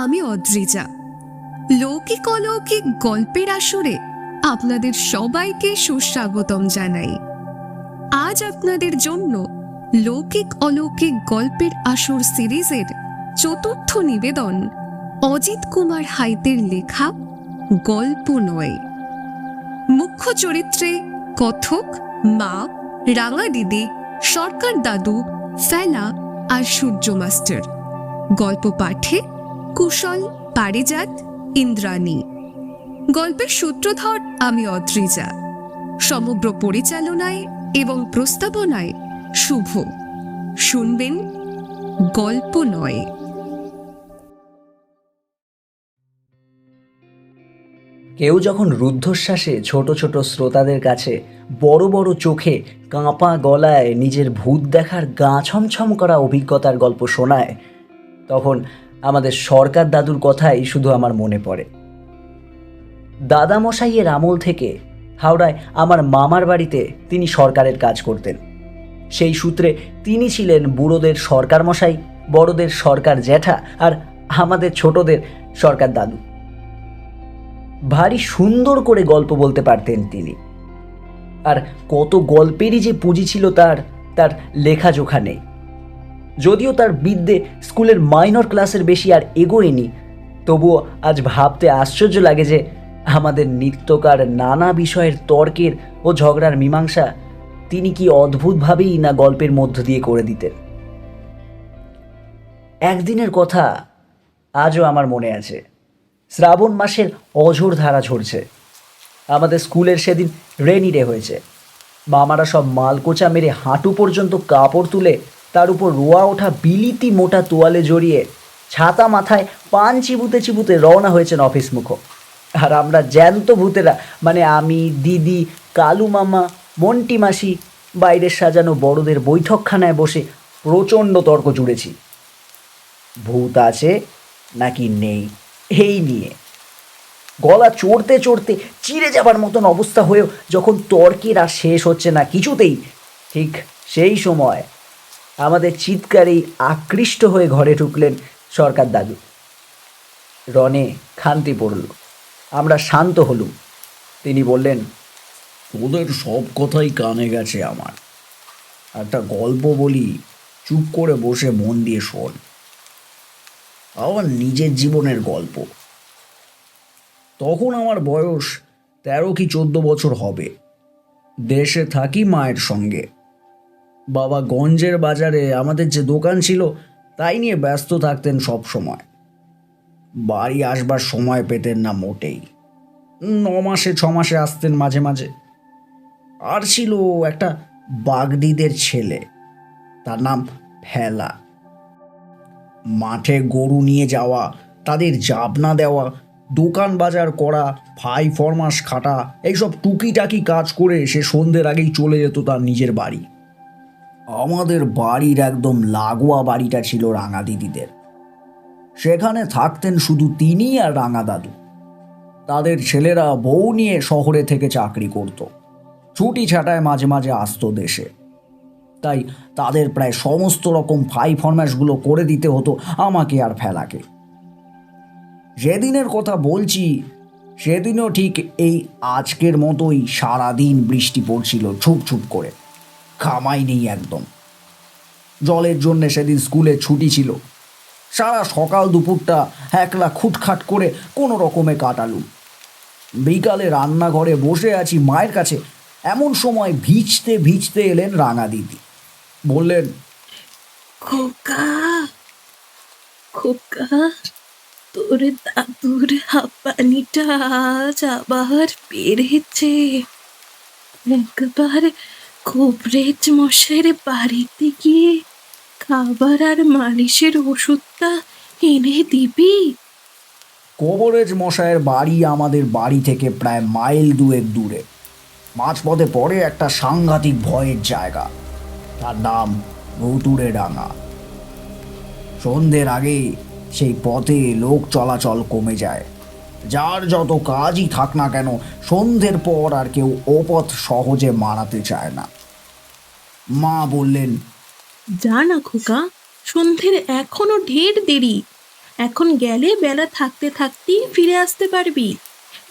আমি অদ্রিজা। লৌকিক অলৌকিক গল্পের আসরে আপনাদের সবাইকে সুস্বাগতম জানাই। আজ আপনাদের জন্য লৌকিক অলৌকিক গল্পের আসর সিরিজের চতুর্থ নিবেদন অজিত কুমার হাইতের লেখা গল্প নয়। মুখ্য চরিত্রে কথক, মা, রাঙা দিদি, সরকার দাদু, ফেলা আর সূর্য মাস্টার। গল্প পাঠে কুশল, পারিজাত, ইন্দ্রাণী। গল্পের সূত্রধর আমি অদ্রিজা। সমগ্র পরিচালনায় এবং প্রস্তাবনায় শুভ। শুনবেন গল্প নয়। কেউ যখন রুদ্ধশ্বাসে ছোট ছোট শ্রোতাদের কাছে বড় বড় চোখে কাঁপা গলায় নিজের ভূত দেখার গা ছমছম করা অভিজ্ঞতার গল্প শোনায়, তখন আমাদের সরকার দাদুর কথাই শুধু আমার মনে পড়ে। দাদামশাইয়ের আমল থেকে হাওড়ায় আমার মামার বাড়িতে তিনি সরকারের কাজ করতেন। সেই সূত্রে তিনি ছিলেন বুড়োদের সরকার মশাই বড়দের সরকার জ্যাঠা আর আমাদের ছোটদের সরকার দাদু। ভারী সুন্দর করে গল্প বলতে পারতেন তিনি। আর কত গল্পেরই যে পুঁজি ছিল তার তার লেখাজোখা নেই। যদিও তার বিদ্যে স্কুলের মাইনর ক্লাসের বেশি আর এগোয়নি, তবুও আজ ভাবতে আশ্চর্য লাগে যে আমাদের নিত্যকার নানা বিষয়ের তর্কের ও ঝগড়ার মীমাংসা তিনি কি অদ্ভুতভাবেই না গল্পের মধ্য দিয়ে করে দিতেন। একদিনের কথা আজও আমার মনে আছে। শ্রাবণ মাসের অঝোর ধারা ঝরছে। আমাদের স্কুলের সেদিন রেনি ডে হয়েছে। মামারা সব মালকোচা মেরে হাঁটু পর্যন্ত কাপড় তুলে তার উপর রোয়া ওঠা বিলিতি মোটা তোয়ালে জড়িয়ে ছাতা মাথায় পান চিবুতে চিবুতে রওনা হয়েছেন অফিস মুখো আর আমরা জ্যান্ত ভূতেরা মানে আমি, দিদি, কালু মামা, মন্টি মাসি, বাইরের সাজানো বড়দের বৈঠকখানায় বসে প্রচণ্ড তর্ক জুড়েছি। ভূত আছে নাকি নেই, এই নিয়ে। গলা চড়তে চড়তে চিড়ে যাবার মতন অবস্থা হয়েও যখন তর্কের আর শেষ হচ্ছে না কিছুতেই, ঠিক সেই সময় আমাদের চিৎকারেই আকৃষ্ট হয়ে ঘরে ঢুকলেন সরকার দাদু। রনে খান্তি পড়ল। আমরা শান্ত হলুম। তিনি বললেন, তোদের সব কথাই কানে গেছে আমার। একটা গল্প বলি, চুপ করে বসে মন দিয়ে শোন। আমার নিজের জীবনের গল্প। তখন আমার বয়স তেরো কি চোদ্দ বছর হবে। দেশে থাকি মায়ের সঙ্গে। বাবা গঞ্জের বাজারে আমাদের যে দোকান ছিল, তাই নিয়ে ব্যস্ত থাকতেন সব সময়। বাড়ি আসবার সময় পেতেন না মোটেই। ন মাসে, ছ মাসে আসতেন মাঝে মাঝে। আর ছিল একটা বাগদিদের ছেলে, তার নাম ফেলা। মাঠে গরু নিয়ে যাওয়া, তাদের জাবনা দেওয়া, দোকান বাজার করা ফাই ফরমাস খাটা, এইসব টুকিটাকি কাজ করে সে সন্ধ্যের আগেই চলে যেত তার নিজের বাড়ি। আমাদের বাড়ির একদম লাগোয়া বাড়িটা ছিল রাঙা দিদিদের। সেখানে থাকতেন শুধু তিনি আর রাঙা দাদু। তাদের ছেলেরা বউ নিয়ে শহরে থেকে চাকরি করত। ছুটি ছাটায় মাঝে মাঝে আসতো দেশে। তাই তাদের প্রায় সমস্ত রকম ফাই ফরম্যাশগুলো করে দিতে হতো আমাকে আর ফেলাকে। যেদিনের কথা বলছি, সেদিনও ঠিক এই আজকের মতোই সারাদিন বৃষ্টি পড়ছিল ছুপ ছুপ করে। খামাই নেই একদম। জলের জন্যে সেদিন স্কুলে ছুটি ছিল। সারা সকাল দুপুরটা একলা খুটখাট করে কোনো রকমে কাটালুম। বিকালে রান্নাঘরে বসে আছি মায়ের কাছে। এমন সময় ভিজতে ভিজতে এলেন রাঙা দিদি। বললেন, খোকা খোকা, তোর দাদুর হাঁপানিটা আজ আবার বেড়েছে। একবার কোবরেজ মশাইয়ের বাড়িতে গিয়ে খাবার আর মালিশের ওষুধটা এনে দিবি? কবরেজ মশাইয়ের বাড়ি আমাদের বাড়ি থেকে প্রায় মাইল দুয়েক দূরে। মাঝপথে পড়ে একটা সাংঘাতিক ভয়ের জায়গা। তার নাম ভুতুড়ে ডাঙা সন্ধ্যের আগেই সেই পথে লোক চলাচল কমে যায়। যার যত কাজই থাক না কেন সন্ধ্যের পর আর কেউ ওপথ সহজে মারাতে চায় না। মা বললেন যা না খোকা সন্ধ্যের এখনও ঢের দেরি। এখন গেলে বেলা থাকতে থাকতেই ফিরে আসতে পারবি।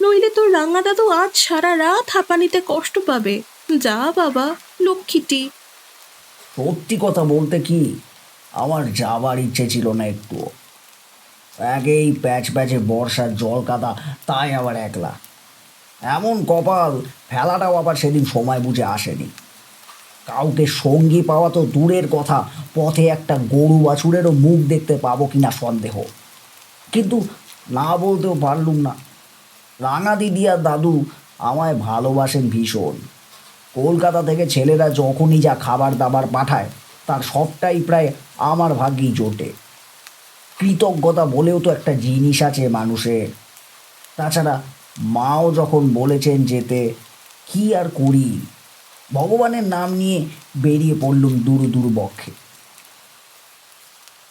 নইলে তোর রাঙা দাদু আজ সারা রাত হাঁপানিতে কষ্ট পাবে। যা বাবা লক্ষ্মীটি। সত্যি কথা বলতে কি আমার যাবার ইচ্ছে ছিল না একটু একেই প্যাচ প্যাচে বর্ষার জল কাদা, তাই আবার একলা। এমন কপাল, ফেলাটাও আবার সেদিন সময় বুঝে আসেনি। কাউকে সঙ্গী পাওয়া তো দূরের কথা, পথে একটা গরু বাছুরেরও মুখ দেখতে পাবো কি না সন্দেহ। কিন্তু না বলতেও পারলুম না। রাঙা দিদি আর দাদু আমায় ভালোবাসেন ভীষণ। কলকাতা থেকে ছেলেরা যখনই যা খাবার দাবার পাঠায়, তার সবটাই প্রায় আমার ভাগ্যেই জোটে। কৃতজ্ঞতা বলেও তো একটা জিনিস আছে মানুষের। তাছাড়া মাও যখন বলেছেন যেতে, কি আর করি? ভগবানের নাম নিয়ে বেরিয়ে পড়লুম দূর দূর বক্ষে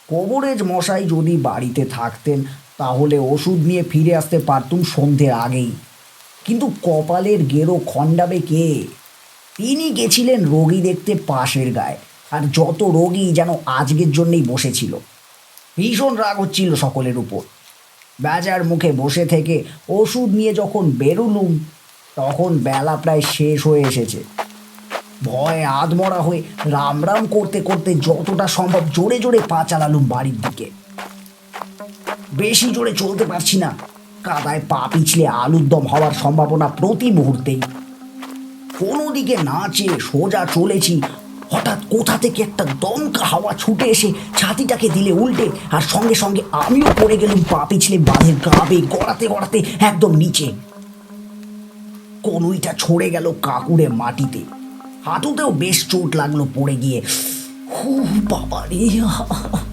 কবরেজ মশাই যদি বাড়িতে থাকতেন, তাহলে ওষুধ নিয়ে ফিরে আসতে পারতুম সন্ধ্যের আগেই। কিন্তু কপালের গেরো খণ্ডাবে কে? তিনি গেছিলেন রোগী দেখতে পাশের গায়ে, আর যত রোগী যেন আজকের জন্যেই বসেছিল। ভীষণ রাগ হচ্ছিল সকলের উপর। বেজার মুখে বসে থেকে ওষুধ নিয়ে যখন বেরুলুম, তখন বেলা প্রায় শেষ হয়ে এসেছে। ভয়ে আধমরা হয়ে রাম রাম করতে করতে যতটা সম্ভব জোরে জোরে পা চালালুম বাড়ির দিকে। বেশি জোরে চলতে পারছি না। কাদায় পা পিছলে আলুর দম হওয়ার সম্ভাবনা প্রতি মুহূর্তেই। কোনো দিকে না চেয়ে সোজা চলেছি কোথা থেকে একটা দমকা হাওয়া ছুটে এসে ছাতিটাকে দিলে উল্টে, আর সঙ্গে সঙ্গে আমিও পড়ে গেলাম পা পিছলে বাঁধের গাবে, গড়াতে গড়াতে একদম নিচে। কনুইটা ছড়ে গেল কাকুরে মাটিতে। হাঁটুতেও বেশ চোট লাগল পড়ে গিয়ে। হু, বাবা রে,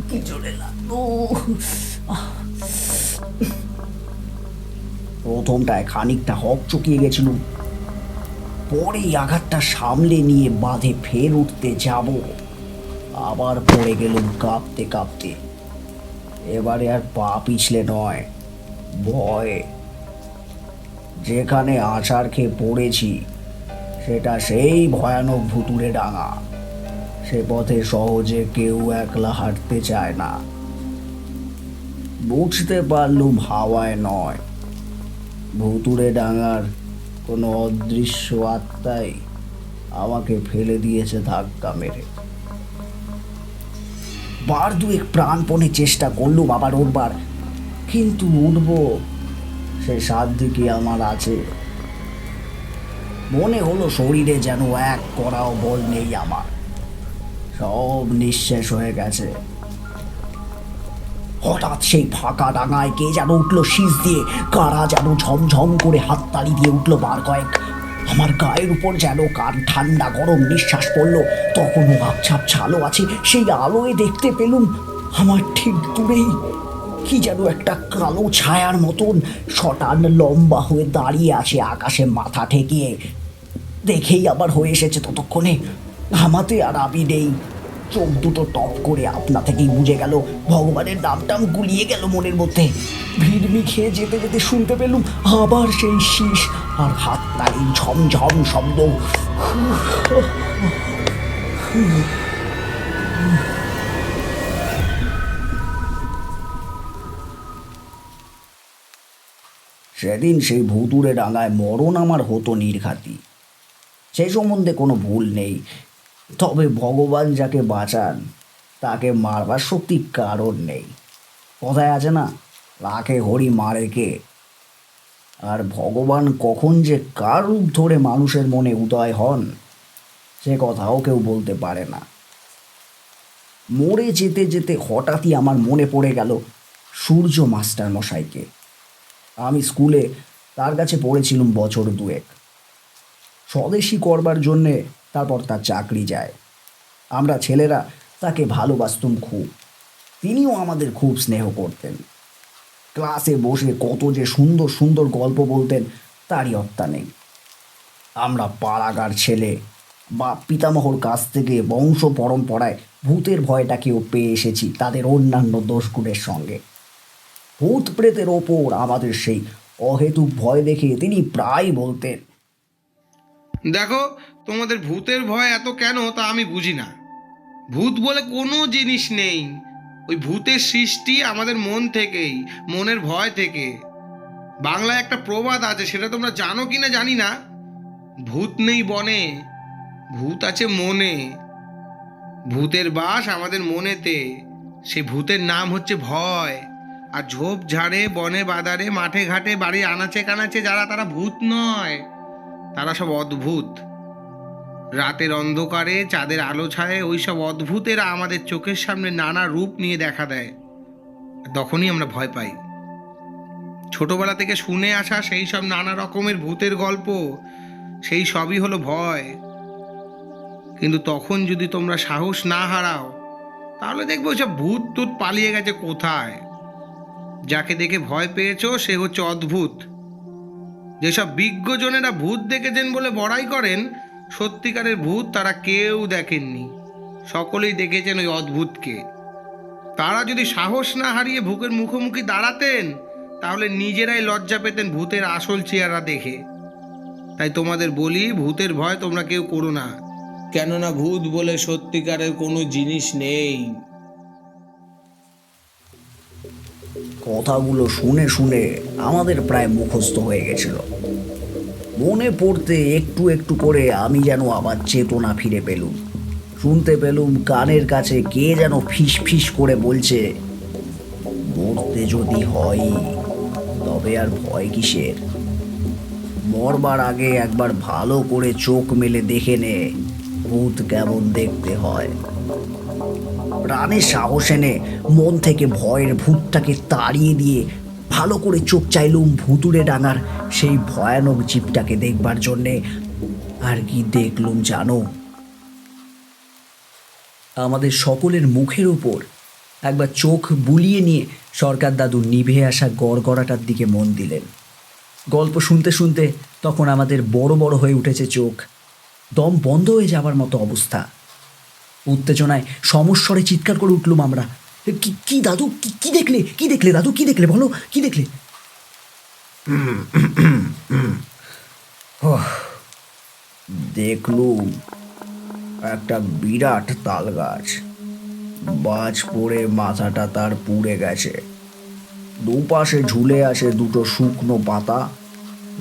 কি লাগল। প্রথমটায় খানিকটা হক চুকিয়ে গেছিলুম। পরে আঘাতটা সামলে নিয়ে বাঁধে ফের উঠতে যাব। আবার পড়ে গেলুম কাঁপতে কাঁপতে। এবারে আর পা পিছলে নয়, ভয়। যেখানে আছাড় খেয়ে পড়েছি, সেটা সেই ভয়ানক ভুতুরে ডাঙা। সে পথে সহজে কেউ একলা হাঁটতে চায় না। বুঝতে পারলুম হাওয়ায় নয়। ভুতুরে ডাঙার কোনো অদৃশ্য আত্মাই আমাকে ফেলে দিয়েছে ধাক্কা মেরে। বার দুয়েক প্রাণপণে চেষ্টা করলুম আবার উঠবার কিন্তু উঠব সে সাধ্য কি আমার আছে। মনে হলো শরীরে যেন এক করাও বল নেই আমার। সব নিঃশেষ হয়ে গেছে। হঠাৎ সেই ফাঁকা ডাঙায় কে যেন উঠল শীষ দিয়ে, কারা যেন ঝমঝম করে হাততালি দিয়ে উঠল বার কয়েক। আমার গায়ের উপর যেন কান ঠান্ডা গরম নিঃশ্বাস পড়ল, তখনও আবছাপ ছালো আছে, সেই আলোয় দেখতে পেলুম আমার ঠিক দূরেই কি যেন একটা কালো ছায়ার মতন, শটান লম্বা হয়ে দাঁড়িয়ে আছে আকাশে মাথা ঠেকিয়ে। দেখেই আবার হয়ে এসেছে ততক্ষণে ঘামাতে আর আবি নেই। চোখ দুটো টপ করে আপনা থেকেই বুঝে গেল, ভগবানের নামটাম গুলিয়ে গেল মনের মধ্যে। ভিড়মি খেয়ে যেতে যেতে শুনতে পেলুম, আবার সেই শীষ আর হাত তালির ঝমঝম শব্দ। সেদিন সেই ভুতুরে ডাঙায় মরণ আমার হতো নির্ঘাতি। সে সম্বন্ধে কোনো ভুল নেই তবে ভগবান যাকে বাঁচান, তাকে মারবার শক্তি কারণ নেই। কথায় আছে না, রাখে হরি মারে কে? আর ভগবান কখন যে কার রূপ ধরে মানুষের মনে উদয় হন, সে কথাও কেউ বলতে পারে না। মরে যেতে যেতে হঠাৎই আমার মনে পড়ে গেল সূর্য মাস্টার মশাইকে। আমি স্কুলে তার কাছে পড়েছিলাম বছর দুয়েক। স্বদেশী করবার জন্যে তারপর তার চাকরি যায়। আমরা ছেলেরা তাকে ভালোবাসতুম খুব। তিনিও আমাদের খুব স্নেহ করতেন। ক্লাসে বসে কত যে সুন্দর সুন্দর গল্প বলতেন, তারই অত্তা নেই। আমরা পাড়াগার ছেলে বা পিতামহর কাছ থেকে বংশ পরম্পরায় ভূতের ভয়টাকেও পেয়ে এসেছি তাদের অন্যান্য দোষগুণের সঙ্গে। ভূত প্রেতের ওপর আমাদের সেই অহেতুক ভয় দেখে তিনি প্রায় বলতেন দেখো, তোমাদের ভূতের ভয় এত কেন তা আমি বুঝি না। ভূত বলে কোনো জিনিস নেই। ওই ভূতের সৃষ্টি আমাদের মন থেকেই, মনের ভয় থেকে। বাংলায় একটা প্রবাদ আছে, সেটা তোমরা জানো কি না জানি না? ভূত নেই বনে, ভূত আছে মনে। ভূতের বাস আমাদের মনেতে, সেই ভূতের নাম হচ্ছে ভয়। আর ঝোপ ঝাড়ে, বনে বাদারে, মাঠে ঘাটে, বাড়ির আনাচে কানাচে যারা, তারা ভূত নয়। তারা সব অদ্ভুত। রাতের অন্ধকারে চাঁদের আলো ছায়ে ওই সব অদ্ভুতেরা আমাদের চোখের সামনে নানা রূপ নিয়ে দেখা দেয়। তখনই আমরা ভয় পাই। ছোটবেলা থেকে শুনে আসা সেই সব নানা রকমের ভূতের গল্প, সেই সবই হলো ভয়। কিন্তু তখন যদি তোমরা সাহস না হারাও, তাহলে দেখবে ওইসব ভূত টুত পালিয়ে গেছে কোথায়? যাকে দেখে ভয় পেয়েছ সে হচ্ছে অদ্ভুত। যেসব বিজ্ঞজনেরা ভূত দেখেছেন বলে বড়াই করেন, সত্যিকারের ভূত তারা কেউ দেখেননি। সকলেই দেখেছেন ওই অদ্ভুতকে। তারা যদি সাহস না হারিয়ে ভূতের মুখোমুখি দাঁড়াতেন, তাহলে নিজেরাই লজ্জা পেতেন ভূতের আসল চেহারা দেখে। তাই তোমাদের বলি, ভূতের ভয় তোমরা কেউ করো না। কেননা ভূত বলে সত্যিকারের কোনো জিনিস নেই। কথাগুলো শুনে শুনে আমাদের প্রায় মুখস্থ হয়ে গেছিল। মনে পড়তে একটু একটু করে আমি যেন আবার চেতনা ফিরে পেলুম। শুনতে পেলুম কানের কাছে কে যেন ফিস ফিস করে বলছে, মরতে যদি হয়, তবে আর ভয় কিসের? মরবার আগে একবার ভালো করে চোখ মেলে দেখে নে, ভূত কেমন দেখতে হয়। প্রাণে সাহস এনে মন থেকে ভয়ের ভূতটাকে তাড়িয়ে দিয়ে ভালো করে চোখ চাইলুম ভুতুড়ে ডাঙার সেই ভয়ানক জীবটাকে দেখবার জন্যে। আর কি দেখলুম জানো? আমাদের সকলের মুখের উপর একবার চোখ বুলিয়ে নিয়ে সরকার দাদু নিভে আসা গড়গড়াটার দিকে মন দিলেন। গল্প শুনতে শুনতে তখন আমাদের বড় বড় হয়ে উঠেছে চোখ। দম বন্ধ হয়ে যাবার মতো অবস্থা। উত্তেজনায় সমস্বরে চিৎকার করে উঠলুম আমরা। কি কি দাদু, কি দেখলে কি দেখলে দাদু, কি দেখলে বলো, কি দেখলে? দেখলুম একটা বিরাট তাল গাছ বাজ পড়ে মাথাটা তার পুড়ে গেছে। দুপাশে ঝুলে আসে দুটো শুকনো পাতা,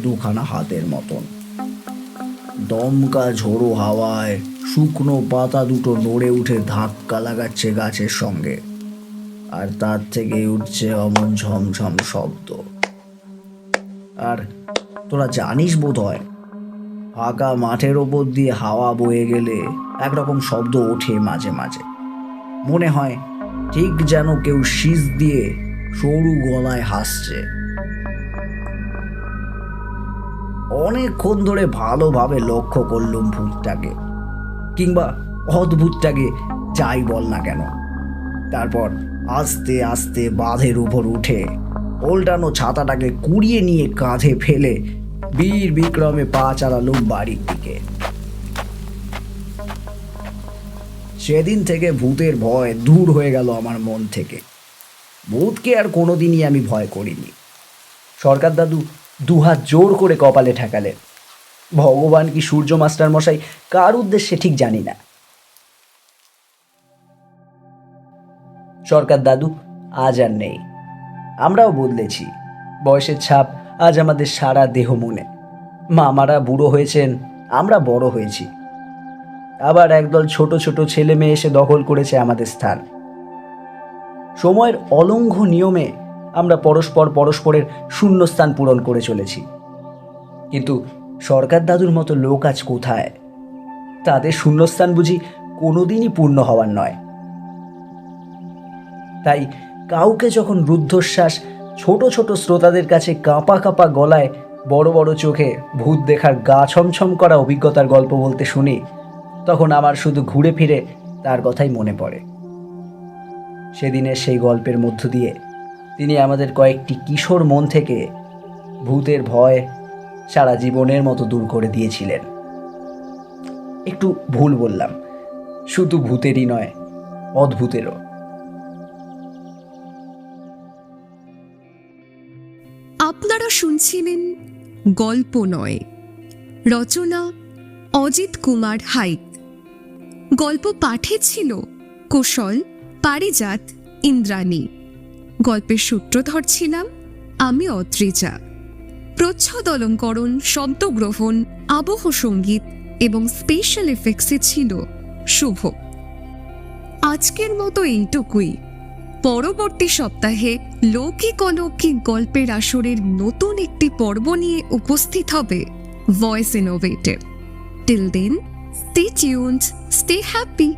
দুখানা হাতের মতন। দমকা ঝোড়ো হাওয়ায় শুকনো পাতা দুটো নড়ে উঠে ধাক্কা লাগাচ্ছে গাছের সঙ্গে। আর তার থেকে উঠছে অমন ঝমঝম শব্দ। আর তোরা জানিস বোধ হয় ফাঁকা মাঠের ওপর দিয়ে হাওয়া বয়ে গেলে একরকম শব্দ ওঠে মাঝে মাঝে। মনে হয় ঠিক যেন কেউ শীষ দিয়ে সরু গলায় হাসছে। অনেকক্ষণ ধরে ভালোভাবে লক্ষ্য করলুম ভূতটাকে, কিংবা অদ্ভুতটাকে যাই বল না কেন। তারপর আস্তে আস্তে বাঁধের উপর উঠে উল্টানো ছাতাটাকে কুড়িয়ে নিয়ে কাঁধে ফেলে বীর বিক্রমে পা চালালুম বাড়ির দিকে। সেদিন থেকে ভূতের ভয় দূর হয়ে গেল আমার মন থেকে। ভূতকে আর কোনোদিনই আমি ভয় করিনি। সরকার দাদু দুহাত জোর করে কপালে ঠেকালেন ভগবান কি সূর্য মাস্টার মশাই? কার উদ্দেশ্যে ঠিক জানি না। সরকার দাদু, আজ আর নেই। আমরাও বদলেছি। বয়সের ছাপ আজ আমাদের সারা দেহ মনে। মামারা বুড়ো হয়েছেন, আমরা বড় হয়েছি। আবার একদল ছোট ছোট ছেলে মেয়ে এসে দখল করেছে আমাদের স্থান। সময়ের অলঙ্ঘ নিয়মে আমরা পরস্পর পরস্পরের শূন্যস্থান পূরণ করে চলেছি। কিন্তু সরকার দাদুর মতো লোক আজ কোথায়? তাদের শূন্যস্থান বুঝি কোনোদিনই পূর্ণ হওয়ার নয়। তাই কাউকে যখন রুদ্ধশ্বাস ছোট ছোট শ্রোতাদের কাছে কাঁপা কাঁপা গলায় বড় বড় চোখে ভূত দেখার গা ছমছম করা অভিজ্ঞতার গল্প বলতে শুনি, তখন আমার শুধু ঘুরে ফিরে তার কথাই মনে পড়ে। সেদিনের সেই গল্পের মধ্য দিয়ে তিনি আমাদের কয়েকটি কিশোর মন থেকে ভূতের ভয় সারা জীবনের মতো দূর করে দিয়েছিলেন। একটু ভুল বললাম, শুধু ভূতেরই নয়, অদ্ভুতেরও। আপনারা শুনছিলেন গল্প নয়, রচনা অজিত কুমার হাইক। গল্প পাঠে ছিল কুশল, পারিজাত, ইন্দ্রাণী। গল্পের সূত্রধর ছিলাম আমি অদ্রিজা। প্রচ্ছদ অলঙ্করণ শব্দগ্রহণ, আবহ সংগীত এবং স্পেশাল এফেক্টসে ছিল শুভ। আজকের মতো এইটুকুই। পরবর্তী সপ্তাহে লৌকিক অলৌকিক গল্পের আসরের নতুন একটি পর্ব নিয়ে উপস্থিত হবে voice innovative till then stay tuned stay happy